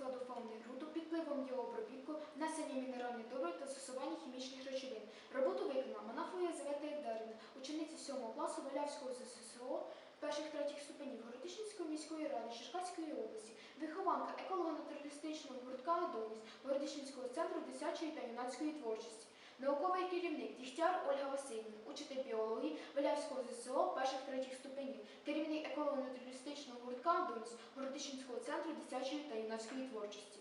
складу фауни ґрунту, підпливом його обробітку, внесення мінеральних добрив та застосування хімічних речовин. Роботу виконала Манафова Єлизавета Євдарівна, учениця 7 класу Валявського ЗССО перших третіх ступенів Городищенської міської ради Черкаської області, вихованка еколого-натуралістичного гуртка «Адоніс» Городищенського центру дитячої та юнацької творчості. Науковий керівник Дігтяр Ольга Васильівна, учитель біології Валявського ЗСО перших третіх ступенів, керівник еколого-натуралістичного гуртка «Адоніс» Городищенського центру дитячої та юнацької творчості.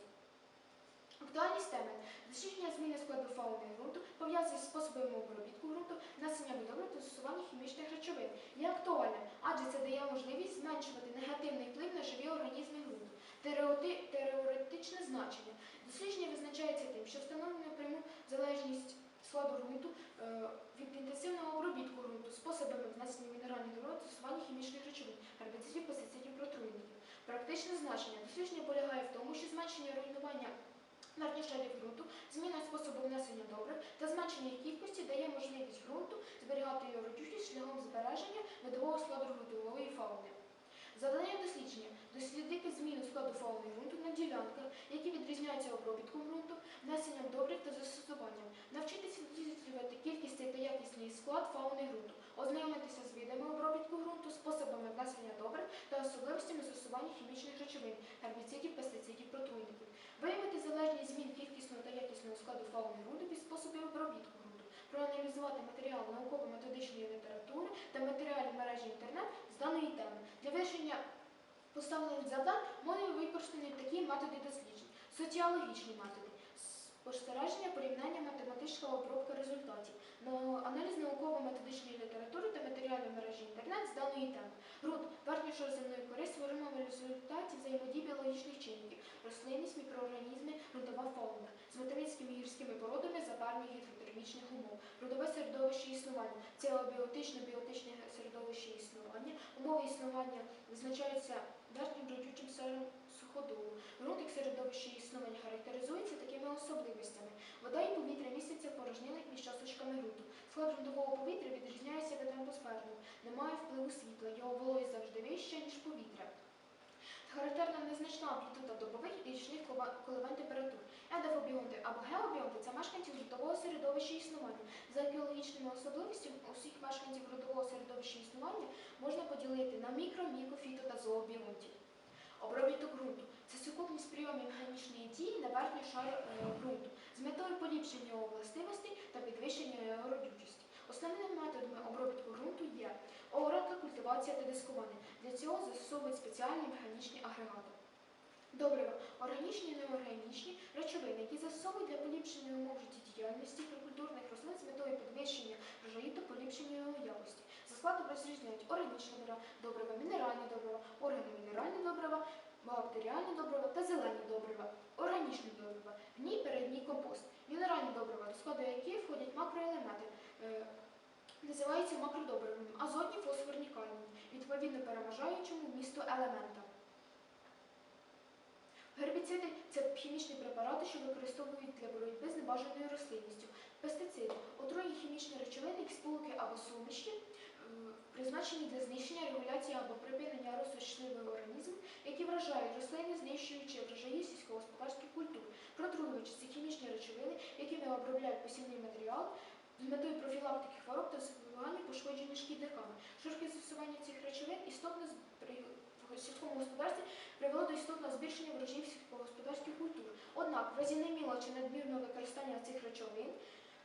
Актуальність теми дослідження зміни складу фауни ґрунту пов'язані з способами обробітку ґрунту, внесення добрив та застосування хімічних речовин є актуальним, адже це дає можливість зменшувати негативний вплив на живі організми ґрунту. Теоретичне значення дослідження визначається тим, що встановлено пряму залежність складу ґрунту е, від інтенсивного обробітку ґрунту способами внесення мінеральних добрив застосування хімічних речовин, гербіцидів, пестицидів, протруйників. Практичне значення дослідження полягає в тому, що зменшення руйнування Верхніх шарів ґрунту, зміна способу внесення добрив та зменшення кількості дає можливість ґрунту зберігати його родючість шляхом збереження видового складу ґрунтової фауни. Завдання дослідження дослідити зміну складу фауни ґрунту на ділянках, які відрізняються обробітком ґрунту, внесенням добрив та застосуванням, навчитися досліджувати кількість та якісний склад фауни ґрунту, ознайомитися з видами обробітку ґрунту, способами внесення добрив та особливостями застосування хімічних речовин, гербіцидів, пестицидів, протруйників, виявити залежність змін кількісного та якісного складу фауни ґрунту від способів обробітку ґрунту, проаналізувати матеріал науково-методичної літератури та матеріалів мережі інтернет з даної теми. Для вирішення поставлених завдань можуть використані такі методи досліджень, соціологічні методи, спостереження, порівняння, математична обробка результатів, аналіз науково-методичної літератури та матеріалів мережі інтернет з даної теми. Ґрунт верхньошороземної кори створимо в результаті взаємодії біологічних чинників, рослинність, мікроорганізми, ґрунтова фауна. З материнськими гірськими породами парних гідротермічних умов, родове середовище існування, це біотичне біотичне середовище існування, умови існування визначаються верхнім родючим сером суходолу. Ґрунт як середовище існування характеризується такими особливостями. Вода і повітря містяться в порожнинах між часточками ґрунту. Склад ґрунтового повітря відрізняється від атмосферного, немає впливу світла, його вологість завжди вища, ніж повітря. Характерна незначна амплітуда добових і річних коливань температур. Едофобіонти або геобіонти це мешканці ґрунтового середовища існування. За екологічними особливостями усіх мешканців ґрунтового середовища існування можна поділити на мікро, міко, фіто та зообіонтів. Обробіток ґрунту це сукупність прийомів механічної дії на верхній шар е, ґрунту з метою поліпшення його властивостей та підвищення його. Основними методами обробітку ґрунту є оранка, культивація та дискування. Для цього застосовують спеціальні механічні агрегати. Добрива органічні і неорганічні речовини, які застосовують для поліпшення умов життєдіяльності культурних рослин з метою підвищення врожаю та поліпшення його якості. За складом розрізняють органічні добрива, добрива, мінеральні добрива, органомінеральні добрива, та зелені добрива, органічні добрива, гній, перегній, компост, мінеральні добрива, до складу яких входять макроелементи. Називаються макродобривами, азотні, фосфорні, кальні, відповідно переважаючому вмісту елемента. Гербіциди це хімічні препарати, що використовують для боротьби з небажаною рослинністю. Пестициди отруйні хімічні речовини, як сполуки або суміші, призначені для знищення, регуляції або припинення росту щасливих організмів, які вражають рослини, знищуючи врожаї сільськогосподарських культур. Протруювачі це хімічні речовини, якими обробляють посівний матеріал з метою профілактики хвороб та запобігання пошкодження шкідниками. Широке застосування цих речовин істотно в сільському господарстві привело до істотного збільшення врожаїв сільськогосподарських культур. Однак, в разі немілого чи надмірного використання цих речовин,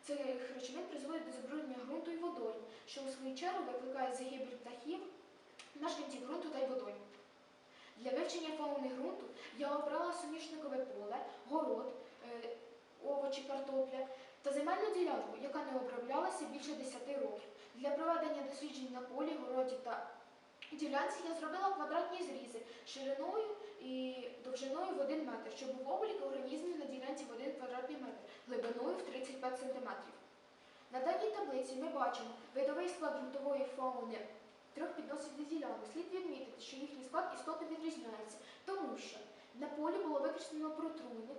цих речовин призводить до забруднення ґрунту і водою, що у свою чергу викликає загибель птахів, мешканців ґрунту та й водою. Для вивчення фауни ґрунту я обрала соняшникове поле, город, е, овочі, картопля та земельну ділянку, яка не оброблялася більше 10 років. Для проведення досліджень на полі, городі та ділянці я зробила квадратні зрізи шириною і довжиною в 1 метр, щоб був облік організмів на ділянці в 1 квадратний метр, глибиною в 35 см. На даній таблиці ми бачимо видовий склад ґрунтової фауни трьох підносних ділянок. Слід відмітити, що їхній склад істотно відрізняється, тому що на полі було використано протруйник,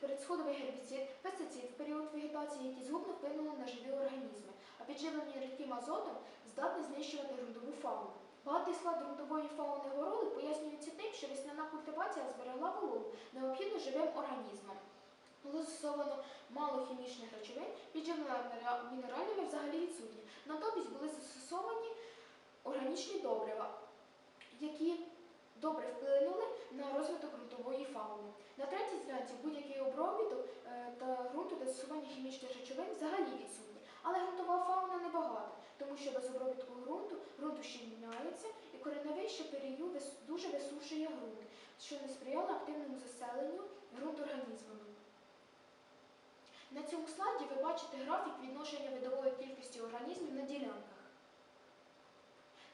передсходовий гербіцид, пестицид в період вегетації, які згубно вплинули на живі організми, а підживлення рідким азотом здатне знищувати ґрунтову фауну. Багатий склад ґрунтової фауни городу пояснюється тим, що весняна культивація зберегла вологу, необхідну організмам. Було застосовано мало хімічних речовин, підживлення мінера- мінеральними взагалі відсутні. Натомість були застосовані органічні добрива, які добре вплинули на розвиток ґрунтової фауни. На третій ділянці будь-який обробіток е, та ґрунту та застосування хімічних речовин взагалі відсутні. Але ґрунтова фауна небагата, тому що без обробітку ґрунту ґрунт ущільняється і кореневий ще перію дуже висушує ґрунт, що не сприяло активному заселенню ґрунт організмами. На цьому слайді ви бачите графік відношення видової кількості організмів на ділянках.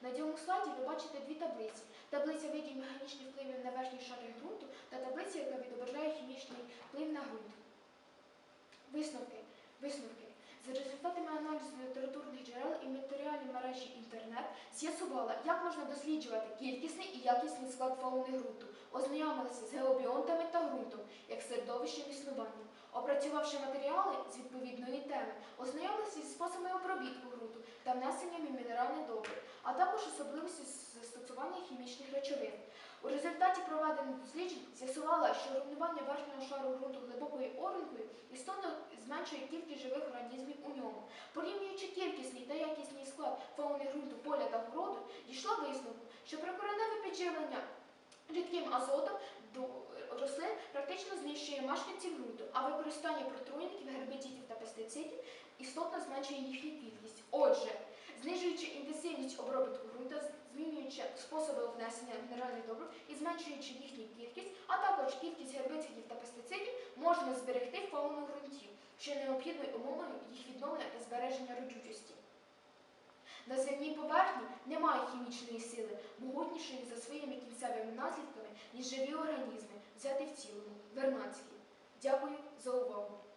На цьому слайді ви бачите дві таблиці. Таблиця видів механічних впливів на верхні шари ґрунту та таблиця, яка відображає хімічний вплив на ґрунт. Висновки. Висновки. За результатами аналізу літературних джерел і матеріальної мережі інтернет з'ясувала, як можна досліджувати кількісний і якісний склад фауни ґрунту, ознайомилася з геобіонтами та ґрунтом як середовищем існування. Опрацювавши матеріали з відповідної теми, ознайомилися зі способами обробітку ґрунту та внесенням мінеральних добрив, а також особливості застосування хімічних речовин. У результаті проведених досліджень з'ясувала, що руйнування верхнього шару ґрунту глибокою оранкою істотно зменшує кількість живих організмів у ньому. Порівнюючи кількісний та якісний склад фауни ґрунту поля та городу, дійшла висновку, що прикореневе підживлення рідким азотом до рослин практично знищує мешканців ґрунту, а використання протруйників, гербіцидів та пестицидів істотно зменшує їхню кількість. Отже, знижуючи інтенсивність обробітку ґрунту, змінюючи способи внесення мінеральних добрив і зменшуючи їхню кількість, а також кількість гербіцидів та пестицидів, можна зберегти фауну ґрунтів, що необхідною умовою їх відновлення та збереження родючості. На земній поверхні немає хімічної сили, могутнішої за своїми кінцевими наслідками, ніж живі організми, взяти в цілому. Вернадський. Дякую за увагу.